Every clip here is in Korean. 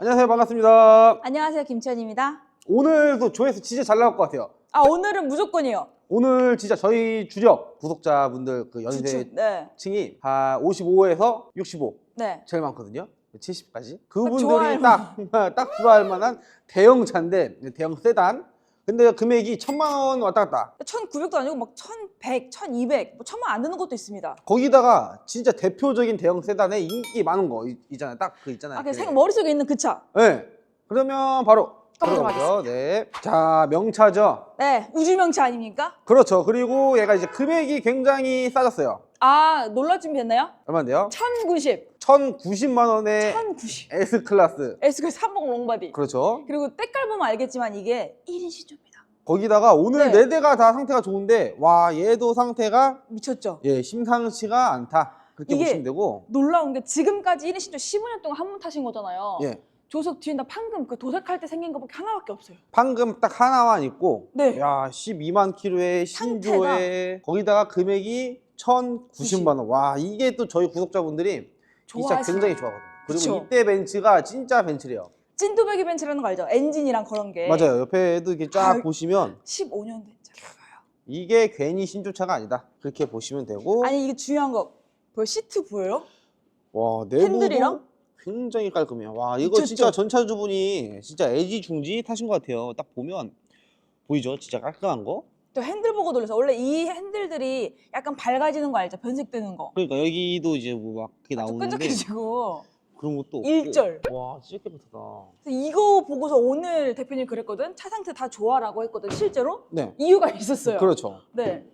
안녕하세요 반갑습니다 안녕하세요 김치현입니다. 오늘도 조회수 진짜 잘 나올 것 같아요 아 오늘은 무조건이요. 오늘 진짜 저희 주력 구독자분들 그 추측. 네. 연세층이 한 55에서 65 네. 제일 많거든요 70까지 좋아할 그분들이 딱, 딱 좋아할 만한 대형 차인데 대형 세단 근데 금액이 천만 원 왔다 갔다 1,900도 아니고 막 1,100, 1,200, 뭐 천만 안 드는 것도 있습니다. 거기다가 진짜 대표적인 대형 세단에 인기 많은 거 있- 있잖아요 딱 그 있잖아요 아, 그냥 그- 생 머릿속에 있는 그 차. 네 그러면 바로 가보도록 들어가보죠 네. 자 명차죠 네. 우주명차 아닙니까? 그렇죠. 그리고 얘가 이제 금액이 굉장히 싸졌어요. 아 놀랄 준비 됐나요? 얼마인데요? 1,090. 1,090만 원의 1,090. S 클래스. S클 3번 롱바디. 그렇죠. 그리고 때깔 보면 알겠지만 이게 1인 시조입니다. 거기다가 오늘 네. 네 대가 다 상태가 좋은데 와 얘도 상태가 미쳤죠? 예 심상치가 않다. 그렇게 이게- 보시면 되고 놀라운 게 지금까지 1인 시조 15년 동안 한 번 타신 거잖아요. 예 조석 뒤에다 판금 그 도색할 때 생긴 거밖에 하나밖에 없어요. 방금 딱 하나만 있고 네. 야 12만 킬로에 신조에 거기다가 금액이 1,090만 원. 와 이게 또 저희 구독자분들이 진짜 좋아하시는 굉장히 좋아하거든요. 그리고 그쵸. 이때 벤츠가 진짜 벤츠래요. 찐뚜배기 벤츠라는 거 알죠? 엔진이랑 그런 게 맞아요. 옆에도 이렇게 쫙 아, 보시면 15년 된 차가요. 이게 괜히 신조차가 아니다. 그렇게 보시면 되고 아니 이게 중요한 거 보여? 시트 보여요? 와 내부도 핸들이랑? 굉장히 깔끔해요. 와 이거 미쳤죠? 진짜 전차주분이 진짜 애지 중지 타신 것 같아요. 딱 보면 보이죠? 진짜 깔끔한 거. 또 핸들 보고 놀라서 원래 이 핸들들이 약간 밝아지는 거 알죠? 변색되는 거. 그러니까 여기도 이제 뭐막 그게 나오는데 끈적해지고. 그런 것도 없고. 일절. 와 진짜 깨끗하다. 그래서 이거 보고서 오늘 대표님 그랬거든. 차 상태 다 좋아라고 했거든. 실제로 네. 이유가 있었어요. 그렇죠. 네.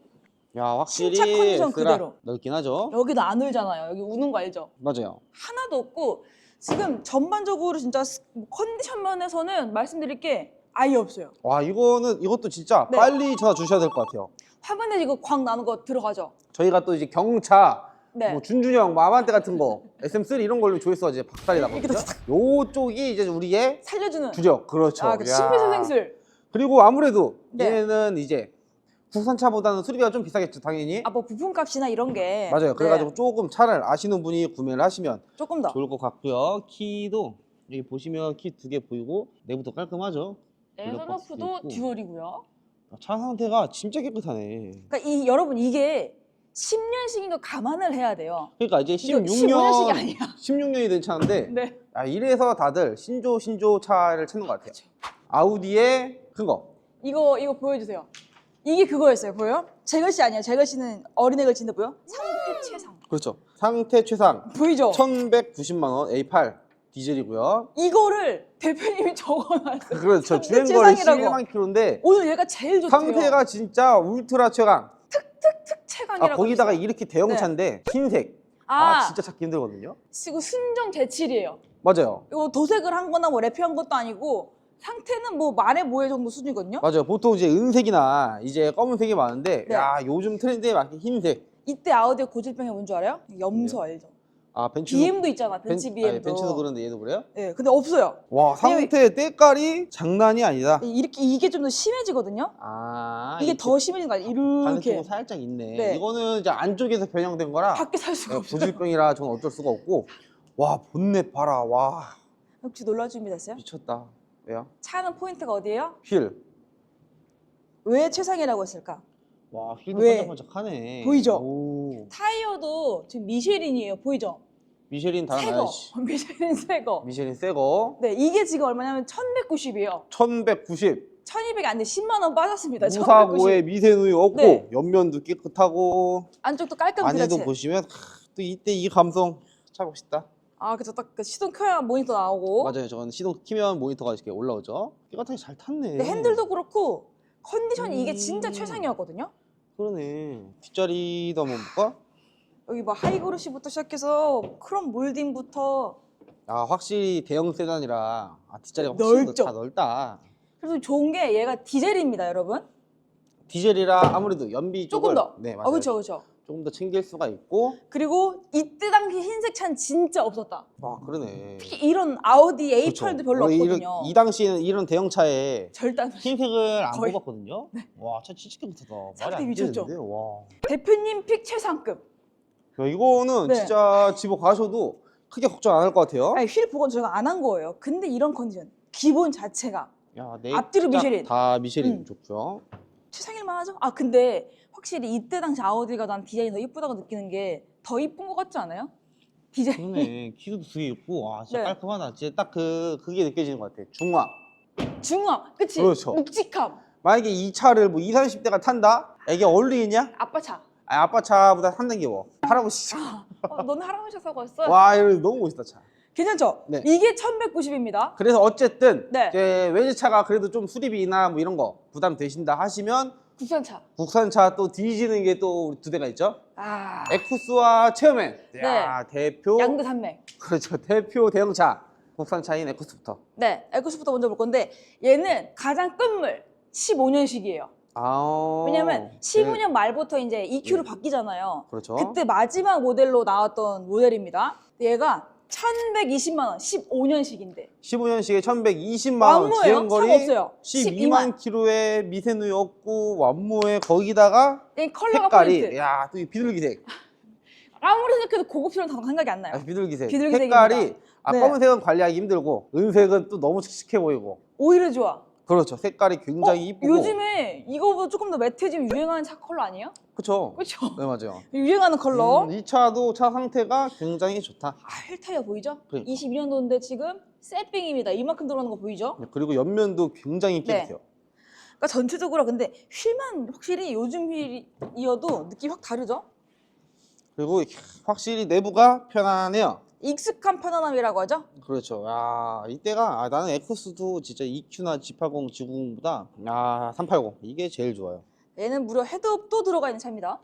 야 확실히 신차 컨디션 S라 그대로. 넓긴 하죠. 여기도 안 울잖아요. 여기 우는 거 알죠? 맞아요. 하나도 없고 지금 전반적으로 진짜 스- 뭐 컨디션 면에서는 말씀드릴 게 아예 없어요. 와 이거는 이것도 진짜 네. 빨리 전화 주셔야 될 것 같아요. 화면에 이거 광 나는 거 들어가죠? 저희가 또 이제 경차 네. 뭐 준준형, 마반떼 같은 거, SM3 이런 걸로 조회수가 이제 박살이 나거든요. 요쪽이 이제 우리의 살려주는. 주력, 그렇죠. 아, 그 야. 심폐소생술. 그리고 아무래도 네. 얘는 이제 국산차보다는 수리비가 좀 비싸겠죠, 당연히. 아, 뭐 부품값이나 이런 게. 맞아요. 그래가지고 네, 조금 차를 아시는 분이 구매를 하시면 조금 더. 좋을 것 같고요. 키도 여기 보시면 키 두 개 보이고 내부도 깔끔하죠. 네, 블랙박스도 선루프도 있고. 듀얼이고요. 차 상태가 진짜 깨끗하네. 그러니까 이 여러분 이게 10년씩인 거 감안을 해야 돼요. 그러니까 이제 이거 16년 15년씩이 아니야. 16년이 된 차인데 네. 아, 이래서 다들 신조 신조 차를 찾는 것 같아요. 그쵸. 아우디의 큰 거. 이거 이거 보여주세요. 이게 그거였어요. 보여? 제글씨 아니에요. 제글씨는 어린애 글씨인데 보여? 상태 최상. 그렇죠. 상태 최상 보이죠? 1,190만 원 A8 디젤이고요. 이거를 대표님이 적어놨어요. 그렇죠. 상태 주행 거리 최상이라고. 11만 킬로인데 오늘 얘가 제일 좋대요. 상태가 진짜 울트라 최강. 최강이라고. 아, 거기다가 했어요. 이렇게 대형 네. 차인데 흰색. 아, 아, 진짜 찾기 힘들거든요. 이거 순정 제칠이에요. 맞아요. 이거 도색을 한 거나 뭐 랩한 것도 아니고 상태는 뭐 말해 뭐해 정도 수준이거든요. 맞아요. 보통 이제 은색이나 이제 검은색이 많은데 네. 야, 요즘 트렌드에 맞게 흰색. 이때 아우디의 고질병이 뭔 줄 알아요? 염소 알죠? 아, 벤츠도 BM도 있잖아. 벤츠 벤- BM도. 아니, 벤츠도 그런데 얘도 그래요? 예, 근데 없어요. 와, 상태 때깔이 장난이 아니다. 이렇게 이게 좀 더 심해지거든요. 아, 이게 더 심해진 거 아니에요? 이렇게 반대쪽은 살짝 있네. 네. 이거는 이제 안쪽에서 변형된 거라 밖에 살 수가 네, 없어요. 고질병이라 저는 어쩔 수가 없고 와 본넷 봐라 와 혹시 놀랄 준비 됐어요? 미쳤다 왜요? 차는 포인트가 어디예요? 휠. 왜 최상이라고 했을까? 와 휠도 왜? 반짝반짝하네. 보이죠? 오. 타이어도 지금 미쉐린이에요. 보이죠? 미쉐린 새거. 달아나야지. 미쉐린 새거. 미쉐린 새거. 네, 이게 지금 얼마냐면 1190이에요. 1190. 1200이 안 돼. 10만 원 빠졌습니다. 1190. 무사고에 미세누이 없고 네. 옆면도 깨끗하고 안쪽도 깔끔 안에도. 보시면 하, 또 이때 이 감성 차고 싶다. 아, 그죠. 딱그 시동 켜야 모니터 나오고. 맞아요. 저는 시동 키면 모니터가 이렇게 올라오죠. 깨끗하게 잘 탔네. 근데 핸들도 그렇고 컨디션이 이게 진짜 음. 최상이었거든요. 그러네. 뒷자리도 한번 볼까? 여기 뭐 하이그로시부터 시작해서 크롬 몰딩부터 아 확실히 대형 세단이라 아, 뒷자리가 훨씬 넓죠? 더 많다. 그래서 좋은 게 얘가 디젤입니다, 여러분. 디젤이라 아무래도 연비 조금 쪽을 더. 네 맞아요. 아, 그렇죠, 그렇죠. 조금 더 챙길 수가 있고 그리고 이때 당시 흰색 차는 진짜 없었다. 와 그러네. 특히 이런 아우디 그렇죠. A8도 별로 원래 없거든요. 이 당시에는 이런 대형 차에 절대 안 흰색을 안 거의. 네. 뽑았거든요. 와차 진짜 깨끗하다. 말이 안 미쳤죠? 되는데 와. 대표님 픽 최상급. 야, 이거는 네. 진짜 집어 가셔도 크게 걱정 안 할 것 같아요. 아니, 휠 복원 저희가 안 한 거예요. 근데 이런 컨디션, 기본 자체가 야, 네 앞뒤로 짝 미쉐린. 다 미쉐린 음. 좋고요. 최상일만 하죠? 아 근데 확실히 이때 당시 아우디가 난 디자인이 더 이쁘다고 느끼는 게 더 이쁜 것 같지 않아요? 디자인 그러네. 키도 두개 있고 와 진짜 네. 깔끔하다. 진짜 딱 그 그게 느껴지는 것 같아. 중화. 중화 그치? 그렇죠. 묵직함 만약에 이 차를 뭐 2, 30대가 탄다? 이게 어울리겠냐? 아빠 차 아, 아빠 차보다 한 단계 뭐. 할아버지 차. 어, 너는 할아버지 사고 왔어? 와, 이거 너무 멋있다, 차. 괜찮죠? 네. 이게 1190입니다 그래서 어쨌든 네. 이제 외제차가 그래도 좀 수리비나 뭐 이런 거 부담 되신다 하시면 국산차 국산차 또 뒤지는 게 또 두 대가 있죠. 아 에쿠스와 체어맨. 야, 대표 양도 산맥 그렇죠. 대표 대형차. 국산차인 에쿠스부터. 네 에쿠스부터 먼저 볼 건데 얘는 가장 끝물 15년식이에요 아. 왜냐면 네. 15년 말부터 이제 EQ로 네. 바뀌잖아요 그렇죠. 그때 마지막 모델로 나왔던 모델입니다 얘가 1120만 원 15년식인데. 15년식에 1120만 원. 완무예요? 지연거리 차 없어요. 12만 킬로에 미세누이 없고 완무에 거기다가 이 컬러가 색깔이. 포인트. 야 또이 비둘기색. 아무리 생각해도 고급스러운 단어 생각이 안 나요. 아, 비둘기색. 비둘기색입니다. 색깔이 아 네. 검은색은 관리하기 힘들고 은색은 또 너무 칙칙해 보이고. 오히려 좋아 그렇죠 색깔이 굉장히 어, 이쁘고 요즘에 이거보다 조금 더 매트해지면 유행하는 차 컬러 아니에요? 그렇죠 그렇죠 네 맞아요 유행하는 컬러 음, 이 차도 차 상태가 굉장히 좋다 아 헬타이어 보이죠? 그러니까. 22년도인데 지금 새삥입니다 이만큼 들어가는 거 보이죠? 그리고 옆면도 굉장히 네. 깨끗해요 그러니까 전체적으로 근데 휠만 확실히 요즘 휠이어도 느낌 확 다르죠? 그리고 확실히 내부가 편안해요 익숙한 편안함이라고 하죠? 그렇죠. 야 이때가 아, 나는 에쿠스도 진짜 EQ나 G80, G90보다 아 380 이게 제일 좋아요. 얘는 무려 헤드업도 들어가 있는 차입니다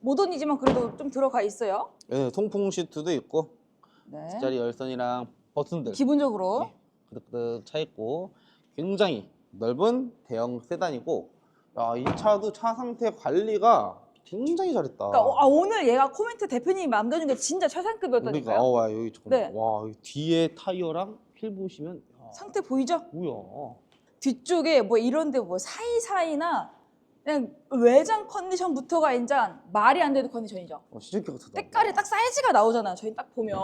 모던이지만 그래도 좀 들어가 있어요 예, 통풍 시트도 있고 네. 뒷자리 열선이랑 버튼들 기본적으로 네. 그득그득 차 있고 굉장히 넓은 대형 세단이고 야, 이 차도 차 상태 관리가 굉장히 잘했다. 그러니까 어, 아, 오늘 얘가 코멘트 대표님이 남겨준 게 진짜 최상급이었다니까요 그러니까 어, 와 여기 잠깐 네. 와 여기 뒤에 타이어랑 휠 보시면 야, 상태 보이죠? 뭐야? 뒤쪽에 뭐 이런데 뭐 사이사이나 그냥 외장 컨디션부터가 일단 말이 안 되는 컨디션이죠. 어, 진짜 깨끗하다. 때깔이 딱 사이즈가 나오잖아요. 저희 딱 보면.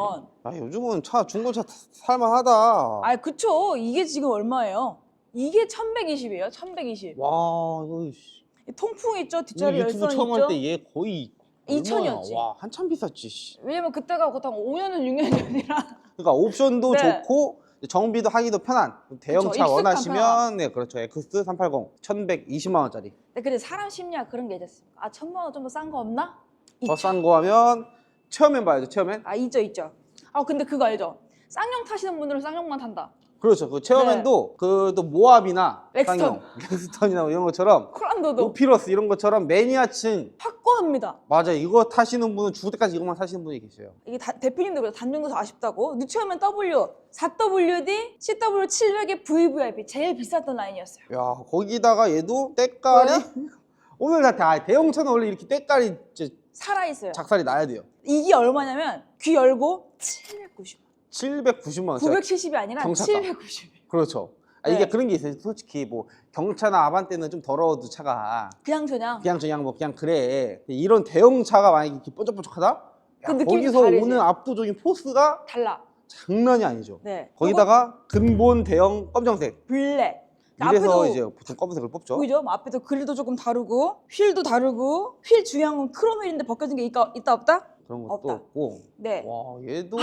아 요즘은 차 중고차 타- 살만하다. 아 그쵸. 이게 지금 얼마예요? 이게 1120이에요. 1120. 와 이거 씨. 이 통풍 있죠. 우리 뒷자리 유튜브 열선 처음 있죠. 할때얘 거의 2000이었지. 얼마야? 와 한참 비쌌지. 씨. 왜냐면 그때가 보통 5년은 6년 전이라. 그러니까 옵션도 네. 좋고 정비도 하기도 편한 대형차 익숙한 원하시면. 네 그렇죠 에크스 380 1120만 원짜리 근데 근데 사람 심리학 그런 게 있었어요. 아 천만 원 좀 더 싼 거 없나? 더 싼 거 하면 체어맨 봐야죠 체어맨 아 있죠 있죠. 아 근데 그거 알죠? 쌍용 타시는 분들은 쌍용만 탄다. 그렇죠 그 체어맨도 그 또 모압이나 네. 렉스턴. 렉스턴이나 뭐 이런 것처럼 콜란도도 오피러스 이런 것처럼 매니아층 확고합니다. 맞아 이거 타시는 분은 죽을 때까지 이것만 타시는 분이 계세요 이게 다- 대표님도 그래요. 단종도 아쉽다고. 뉴처하면 W, 4WD, CW700의 VVIP 제일 비쌌던 라인이었어요. 야 거기다가 얘도 때깔이? 오늘 다 대- 대형차는 원래 이렇게 때깔이 이제 살아 있어요. 작살이 나야 돼요 이게 얼마냐면 귀 열고 790. 790만 원짜리 970이 아니라 경차가. 790. 그렇죠. 아, 네. 이게 그런 게 있어요. 솔직히 뭐 경차나 아반떼는 좀 더러워도 차가 그냥 저냥 그냥 그냥 뭐 그냥 그래. 이런 대형 차가 만약에 이렇게 번쩍번쩍하다? 야, 그 느낌이 거기서 다르지. 오는 압도적인 포스가 달라. 장난이 아니죠. 네. 거기다가 근본 대형 검정색. 블랙. 이래서 앞에도 이제 보통 검은색을 뽑죠. 보이죠? 뭐 앞에도 그릴도 조금 다르고 휠도 다르고 휠 중요한 건 크롬 휠인데 벗겨진 게 있다, 있다 없다? 그런 것도 없다. 없고. 네. 와 얘도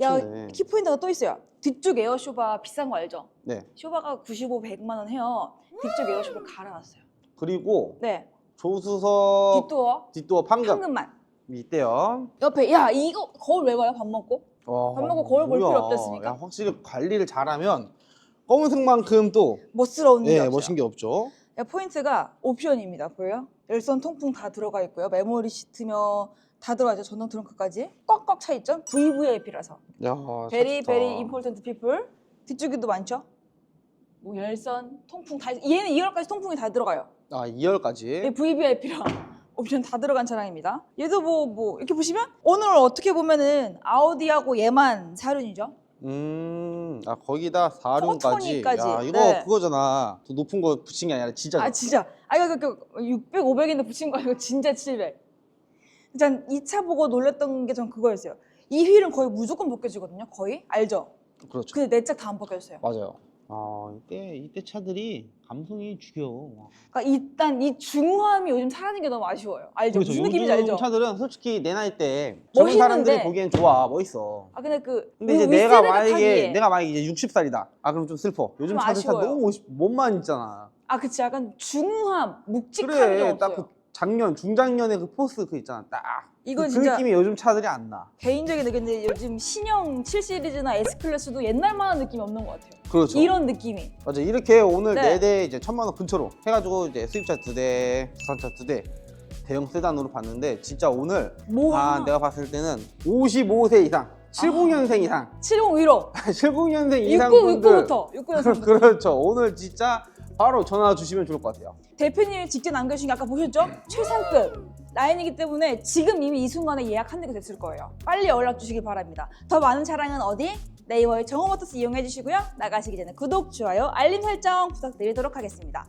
야 미쳤네. 키포인트가 또 있어요. 뒤쪽 에어쇼바 비싼 거 알죠? 네. 쇼바가 95, 100만 원 해요. 뒤쪽 에어쇼를 갈아놨어요. 그리고 네. 조수석 뒷도어 뒷도어 판금 황금만. 있대요. 옆에 야 이거 거울 왜 봐요? 밥 먹고? 와, 밥 먹고 거울 볼 뭐야. 필요 없댔으니까. 야, 확실히 관리를 잘하면 검은색만큼 또 멋스러운 게 예, 없어요. 멋진 게 없죠. 야, 포인트가 옵션입니다. 보여요? 열선 통풍 다 들어가 있고요. 메모리 시트며 다 들어가 있죠. 전동 트렁크까지 꽉꽉 차 있죠. VVIP라서. 야, 베리 좋다. 베리 임포턴트 피플. 뒤쪽에도 많죠. 뭐 열선, 통풍 다 있- 얘는 2열까지 통풍이 다 들어가요. 아, 2열까지. 얘 VVIP랑 옵션 다 들어간 차량입니다. 얘도 뭐 뭐 이렇게 보시면 오늘 어떻게 보면은 아우디하고 얘만 사륜이죠. 음, 아 거기다 4륜까지. 포토니까지. 야, 이거 네. 그거잖아. 더 높은 거 붙인 게 아니라 진짜. 아 진짜 아 이거 그 600, 500인데 붙인 거 아니고 진짜 700. 일단 이차 보고 놀랬던 게 전 그거였어요. 이 휠은 거의 무조건 벗겨지거든요. 거의 알죠? 그렇죠. 근데 내짝다안 벗겨졌어요. 맞아요. 아 이때 이때 차들이 감성이 죽여. 그러니까 일단 이 중후함이 요즘 사라진 게 너무 아쉬워요. 알죠? 그렇죠. 무슨 느낌인지 요즘 알죠? 차들은 솔직히 내 나이 때 젊은 멋있는데. 사람들이 보기엔 좋아 멋있어. 아 근데 그 근데 이제 위- 내가 윗세대가 만약에 타기에 내가 만약에 이제 60살이다. 아 그럼 좀 슬퍼. 요즘 좀 차들 다 아쉬워요. 너무 멋있, 몸만 있잖아. 아 그치 약간 중후함 묵직함이 그래 없어요. 딱 그 작년 중장년의 그 포스 그 있잖아. 딱. 이건 그 진짜 느낌이 요즘 차들이 안 나. 개인적인 의견인데 요즘 신형 7 시리즈나 S 클래스도 옛날만한 느낌이 없는 것 같아요. 그렇죠. 이런 느낌이. 맞아 이렇게 오늘 네. 네 대 이제 천만 원 근처로 해가지고 이제 수입차 두 대, 부산차 두 대 대형 세단으로 봤는데 진짜 오늘 뭐 아 하나? 내가 봤을 때는 55세 이상, 70년생 이상, 70 위로 70년생 이상 69, 분들 69부터 69년생부터 그렇죠. 오늘 진짜 바로 전화 주시면 좋을 것 같아요. 대표님이 직접 남겨주신 게 아까 보셨죠? 최상급 라인이기 때문에 지금 이미 이 순간에 예약 한 대가 됐을 거예요. 빨리 연락 주시기 바랍니다. 더 많은 차량은 어디? 네이버의 정호모터스 이용해 주시고요. 나가시기 전에 구독, 좋아요, 알림 설정 부탁드리도록 하겠습니다.